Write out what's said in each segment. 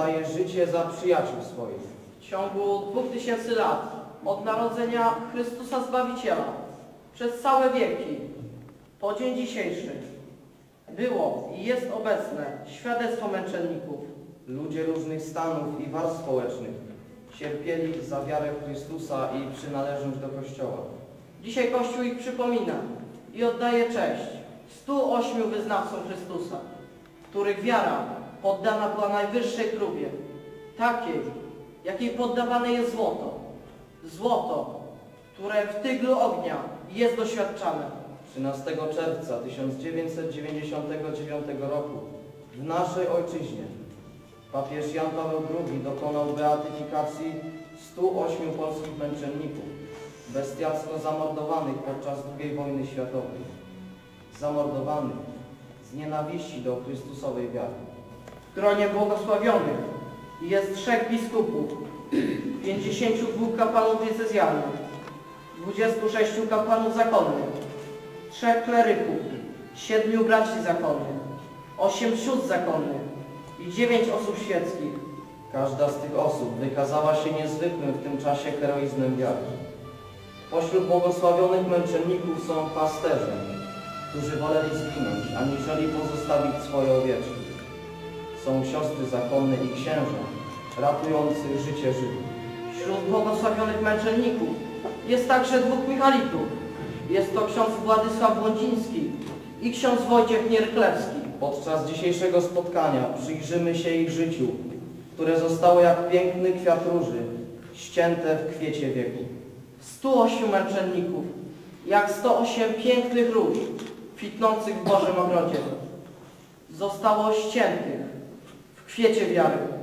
oddaje życie za przyjaciół swoich. W ciągu dwóch tysięcy lat od narodzenia Chrystusa Zbawiciela przez całe wieki po dzień dzisiejszy było i jest obecne świadectwo męczenników. Ludzie różnych stanów i warstw społecznych cierpieli za wiarę Chrystusa i przynależność do Kościoła. Dzisiaj Kościół ich przypomina i oddaje cześć 108 wyznawcom Chrystusa, których wiara poddana była najwyższej próbie, takiej, jakiej poddawane jest złoto. Złoto, które w tyglu ognia jest doświadczane. 13 czerwca 1999 roku w naszej ojczyźnie papież Jan Paweł II dokonał beatyfikacji 108 polskich męczenników bestialsko zamordowanych podczas II wojny światowej. Zamordowanych z nienawiści do Chrystusowej wiary. W gronie błogosławionych jest trzech biskupów, 52 kapłanów diecezjalnych, 26 kapłanów zakonnych, trzech kleryków, siedmiu braci zakonnych, osiem sióstr zakonnych i dziewięć osób świeckich. Każda z tych osób wykazała się niezwykłym w tym czasie heroizmem wiary. Pośród błogosławionych męczenników są pasterze, którzy woleli zginąć, aniżeli pozostawić swoje owieczki. Są siostry zakonne i księża, ratujący życie Żydów. Wśród błogosławionych męczenników jest także dwóch Michalitów. Jest to ksiądz Władysław Błądziński i ksiądz Wojciech Nierklewski. Podczas dzisiejszego spotkania przyjrzymy się ich życiu, które zostało jak piękny kwiat róży, ścięte w kwiecie wieku. 108 męczenników, jak 108 pięknych róż, kwitnących w Bożym ogrodzie, zostało ściętych w kwiecie wiary.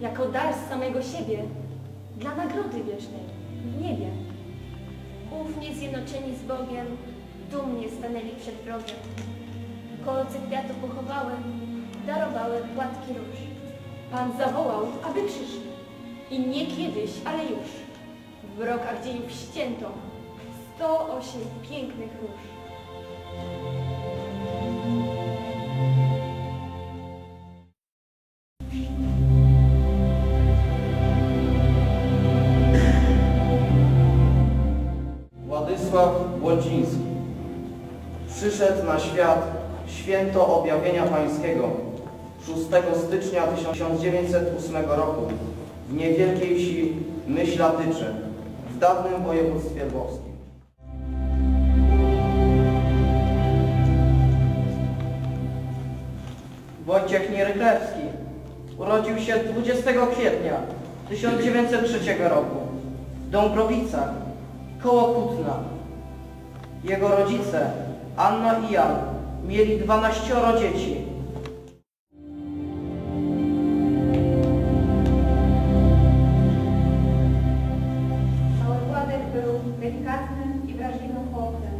Jako dar z samego siebie, dla nagrody wiecznej w niebie. Ufnie zjednoczeni z Bogiem, dumnie stanęli przed wrogiem. Kolce kwiatu pochowały, darowały płatki róż. Pan zawołał, aby przyszli. I nie kiedyś, ale już. W rokach dziejów ścięto 108 pięknych róż. Przyszedł na świat święto objawienia pańskiego 6 stycznia 1908 roku w niewielkiej wsi Myślatycze w dawnym województwie włoskim. Wojciech Nierklewski urodził się 20 kwietnia 1903 roku w Dąbrowicach, koło Kutna. Jego rodzice, Anna i Jan, mieli 12 dzieci. Mały Władek był delikatnym i wrażliwym chłopcem.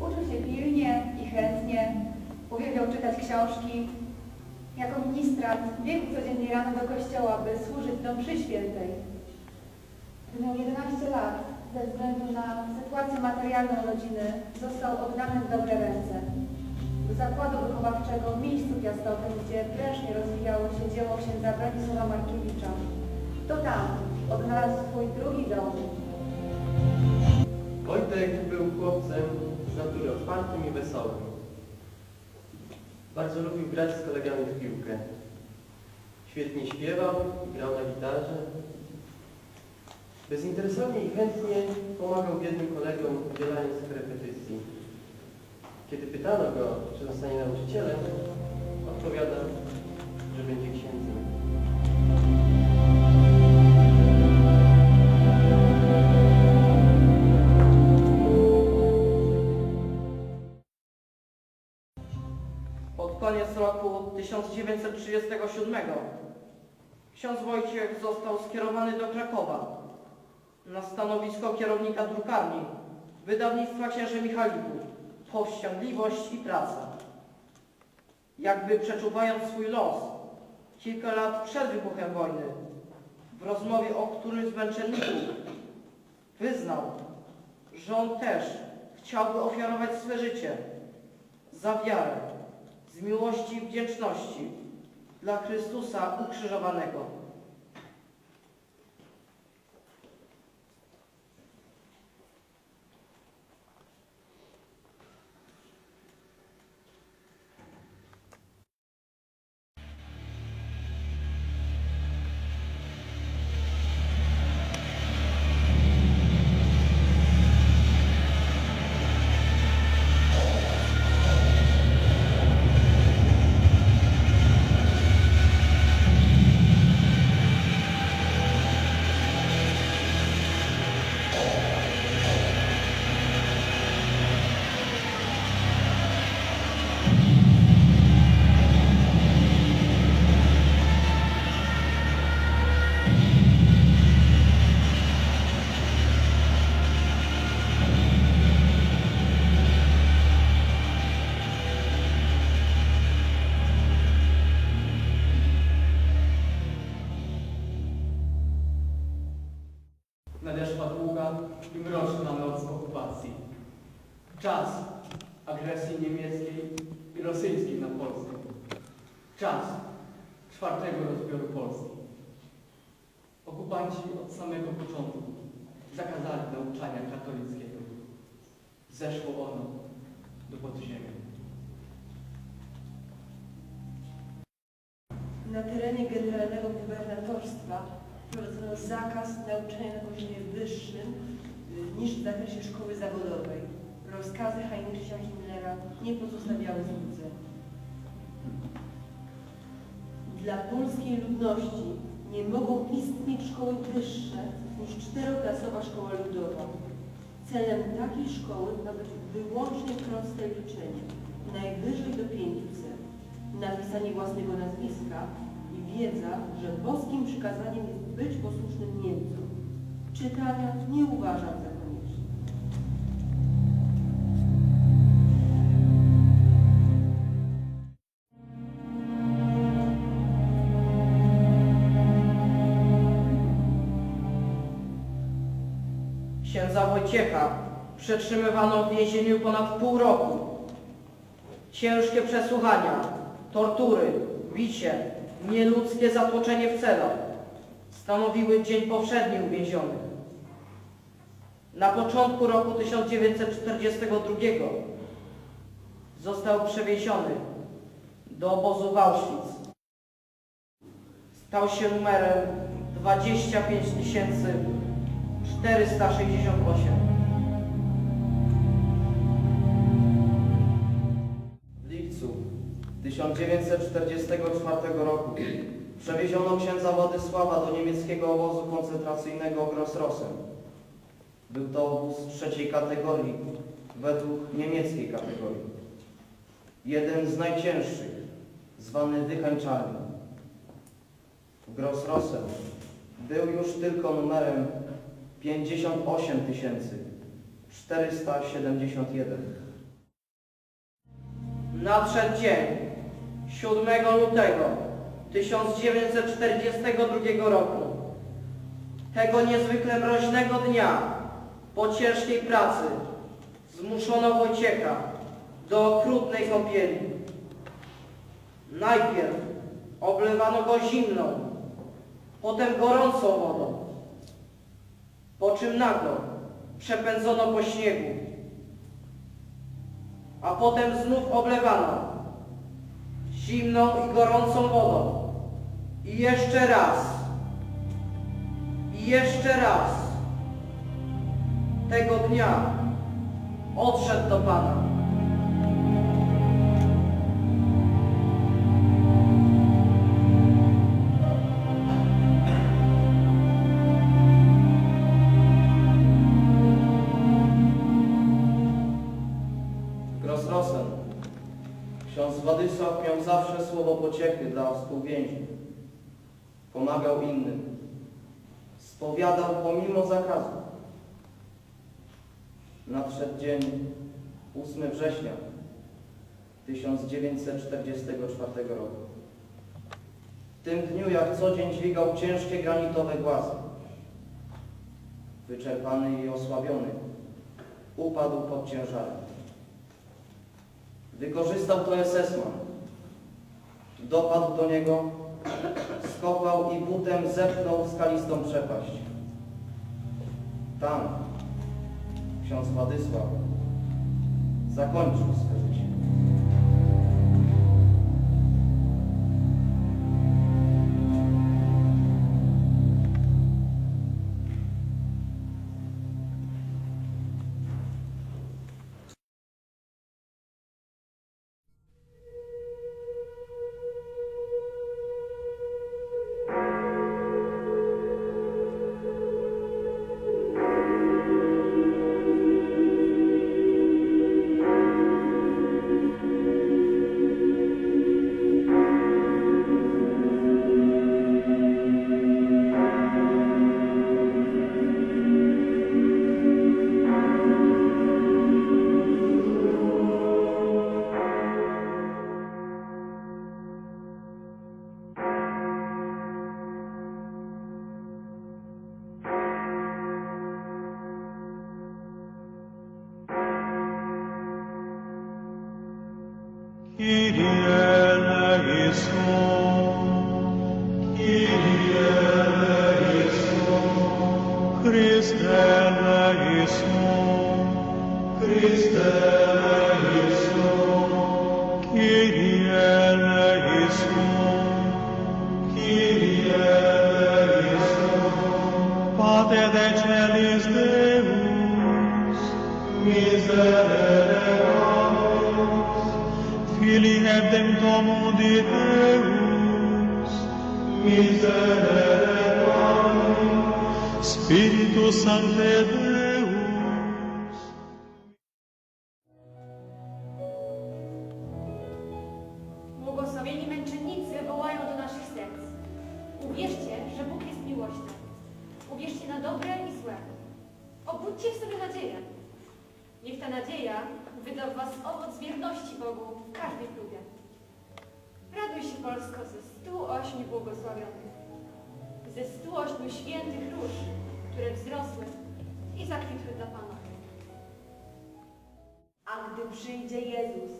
Uczył się pilnie i chętnie, uwielbiał czytać książki. Jako ministrant biegł codziennie rano do kościoła, by służyć do mszy świętej. Gdy miał 11 lat, ze względu na sytuację materialną rodziny, został oddany w dobre ręce. Do zakładu wychowawczego w miejscu piastowym, gdzie prężnie rozwijało się dzieło księdza Bronisława Markiewicza. To tam odnalazł swój drugi dom. Wojtek był chłopcem z natury otwartym i wesołym. Bardzo lubił grać z kolegami w piłkę. Świetnie śpiewał, grał na gitarze. Bezinteresownie i chętnie pomagał biednym kolegom udzielając repetycji. Kiedy pytano go, czy zostanie nauczycielem, odpowiadał, że będzie księdzem. Pod koniec roku 1937 ksiądz Wojciech został skierowany do Krakowa na stanowisko kierownika drukarni wydawnictwa księży Michalików Powściągliwość i praca. Jakby przeczuwając swój los, kilka lat przed wybuchem wojny, w rozmowie o którymś z męczenników wyznał, że on też chciałby ofiarować swe życie za wiarę, z miłości i wdzięczności dla Chrystusa ukrzyżowanego. Zeszło ono do podziemia. Na terenie generalnego gubernatorstwa wprowadzono zakaz nauczania na poziomie wyższym y, niż w zakresie szkoły zawodowej. Rozkazy Heinricha Himmlera nie pozostawiały złudzeń. Dla polskiej ludności nie mogą istnieć szkoły wyższe niż czteroklasowa szkoła ludowa. Celem takiej szkoły ma być wyłącznie proste liczenie, najwyżej do 500 napisanie własnego nazwiska i wiedza, że boskim przykazaniem jest być posłusznym Niemcom. Czytania nie uważam za przetrzymywano w więzieniu ponad pół roku. Ciężkie przesłuchania, tortury, bicie, nieludzkie zatłoczenie w celach stanowiły dzień powszedni uwięzionych. Na początku roku 1942 został przewieziony do obozu w Auschwitz. Stał się numerem 25 468. 1944 roku przewieziono księdza Władysława do niemieckiego obozu koncentracyjnego Grossrosen. Był to obóz trzeciej kategorii według niemieckiej kategorii. Jeden z najcięższych, zwany wykańczalny. Grossrosen był już tylko numerem 58 471. Nadszedł dzień 7 lutego 1942 roku. Tego niezwykle mroźnego dnia po ciężkiej pracy zmuszono Wojciecha do okrutnej kąpieli. Najpierw oblewano go zimną, potem gorącą wodą, po czym nago przepędzono po śniegu, a potem znów oblewano zimną i gorącą wodą. I jeszcze raz, i jeszcze raz tego dnia odszedł do Pana. Dla współwięźniów. Pomagał innym. Spowiadał pomimo zakazu. Nadszedł dzień 8 września 1944 roku. W tym dniu jak co dzień dźwigał ciężkie granitowe głazy. Wyczerpany i osłabiony, upadł pod ciężarem. Wykorzystał to SS-man. Dopadł do niego, skopał i butem zepchnął w skalistą przepaść. Tam ksiądz Władysław zakończył swe Uwierzcie, że Bóg jest miłością. Uwierzcie na dobre i złe. Obudźcie w sobie nadzieję. Niech ta nadzieja wyda w was owoc wierności Bogu w każdej próbie. Raduj się Polsko ze 108 błogosławionych, ze 108 świętych róż, które wzrosły i zakwitły dla Pana. A gdy przyjdzie Jezus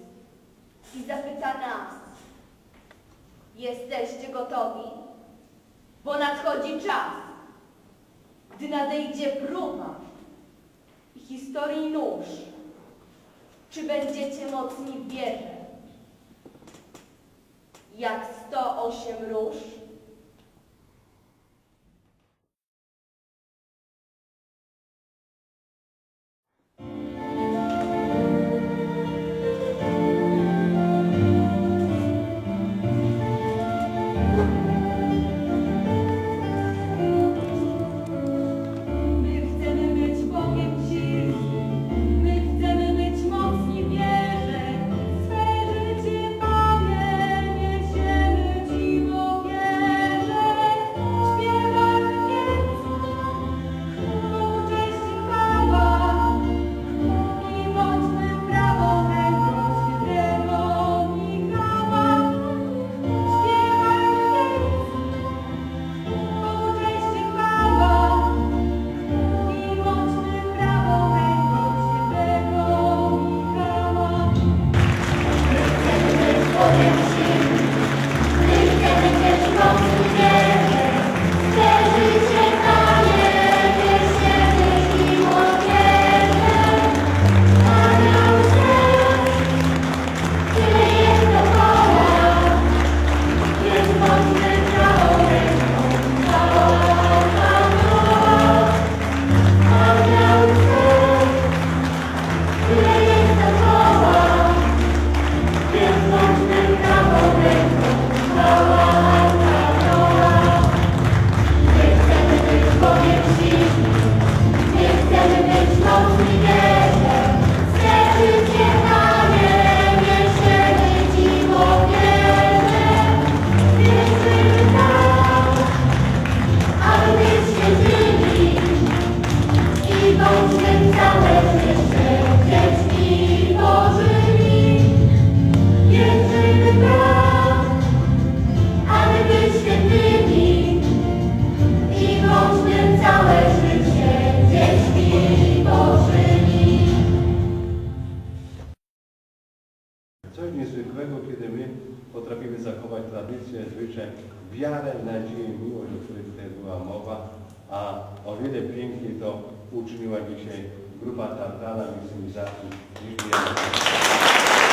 i zapyta nas, jesteście gotowi? Bo nadchodzi czas, gdy nadejdzie próba i historii nóż. Czy będziecie mocni w wierze? Jak 108 róż? Uczyniła dzisiaj grupa Tartana niż wiele.